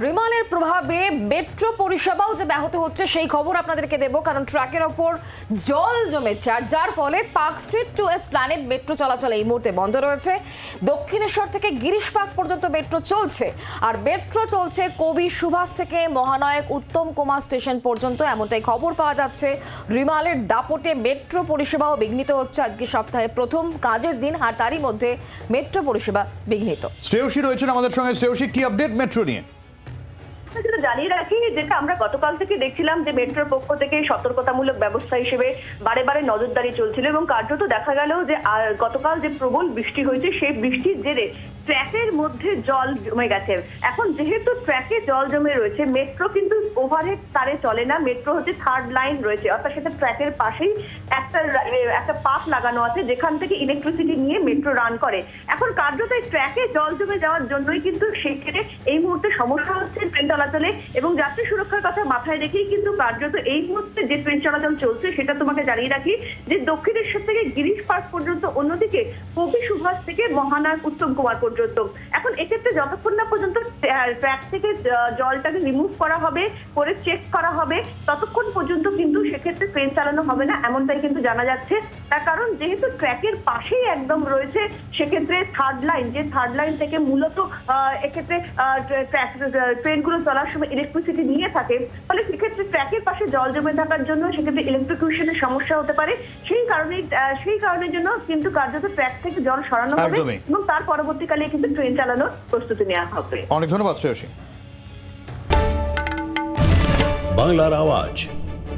রিমালের প্রভাবে মেট্রো পরিষেবাও যে ব্যাহত হচ্ছে, সেই খবর আপনাদেরকে দেব, কারণ ট্রাকের ওপর জল জমেছে, আর যার ফলে Park Street to Esplanade metro চলাচল এই মুহূর্তে বন্ধ রয়েছে। দক্ষিণেশ্বর থেকে গিরিশ পার্ক পর্যন্ত মেট্রো চলছে, আর মেট্রো চলছে কবি সুভাষ থেকে মহানায়ক উত্তম কুমার স্টেশন পর্যন্ত। এমনটাই খবর পাওয়া যাচ্ছে, রিমালের দাপটে মেট্রো পরিষেবাও বিঘ্নিত হচ্ছে। আজকে সপ্তাহে প্রথম কাজের দিন, আর তারই মধ্যে মেট্রো পরিষেবা বিঘ্নিত। শ্রেয়সী রয়েছেন আমাদের সঙ্গে। শ্রেয়সী, কি আপডেট মেট্রো নিয়ে? যেটা জানিয়ে রাখি যেটা আমরা গতকাল থেকে দেখছিলাম যে মেট্রোর পক্ষ থেকে সতর্কতামূলক ব্যবস্থা হিসেবে বারে বারে নজরদারি চলছিল এবং কার্যত দেখা গেল যে গতকাল যে প্রবল বৃষ্টি হয়েছে, সেই বৃষ্টির জেরে ট্র্যাকের মধ্যে জল জমে গেছে। এখন যেহেতু ট্র্যাকে জল জমে রয়েছে, মেট্রো কিন্তু ওভারহেড তারে চলে না। মেট্রো হচ্ছে থার্ড লাইন রয়েছে। অর্থাৎ সেটা ট্র্যাকের পাশেই একটা একটা পাত লাগানো আছে, যেখান থেকে ইলেকট্রিসিটি নিয়ে মেট্রো রান করে। এখন কার্যত এই ট্র্যাকে জল জমে যাওয়ার জন্যই কিন্তু সেক্ষেত্রে এই মুহূর্তে সমস্যা হচ্ছে ট্রেন চলাচলে এবং যাত্রী সুরক্ষার কথা মাথায় রেখেই কিন্তু কার্যত এই মুহূর্তে যে ট্রেন চলাচল চলছে, সেটা তোমাকে জানিয়ে রাখি যে দক্ষিণেশ্বর থেকে গিরিশ পার্ক পর্যন্ত অন্যদিকে কবি সুভাষ থেকে মহানায়ক উত্তম কুমার এখন এক্ষেত্রে যতক্ষণ না পর্যন্ত ট্র্যাক থেকে জলটাকে রিমুভ করা হবে, করে চেক করা হবে, ততক্ষণ পর্যন্ত সেক্ষেত্রে ট্রেন চালানো হবে না এমনটাই কিন্তু জানা যাচ্ছে। তার কারণ যেহেতু ট্র্যাকের পাশেই একদম রয়েছে সেক্ষেত্রে থার্ড লাইন যে থার্ড লাইন থেকে মূলত আহ, এক্ষেত্রে ট্রেনগুলো চলার সময় ইলেকট্রিসিটি নিয়ে থাকে ফলে সেক্ষেত্রে ট্র্যাকের পাশে জল জমে থাকার জন্য সেক্ষেত্রে ইলেকট্রিকিউশনের সমস্যা হতে পারে। সেই কারণে সেই কারণের জন্য কিন্তু কার্যত ট্র্যাক থেকে জল সরানো হবে এবং তার পরবর্তীকালে কিন্তু ট্রেন চালানোর প্রস্তুতি নেওয়া হবে। অনেক ধন্যবাদ শ্রেয়সী। বাংলার আওয়াজ।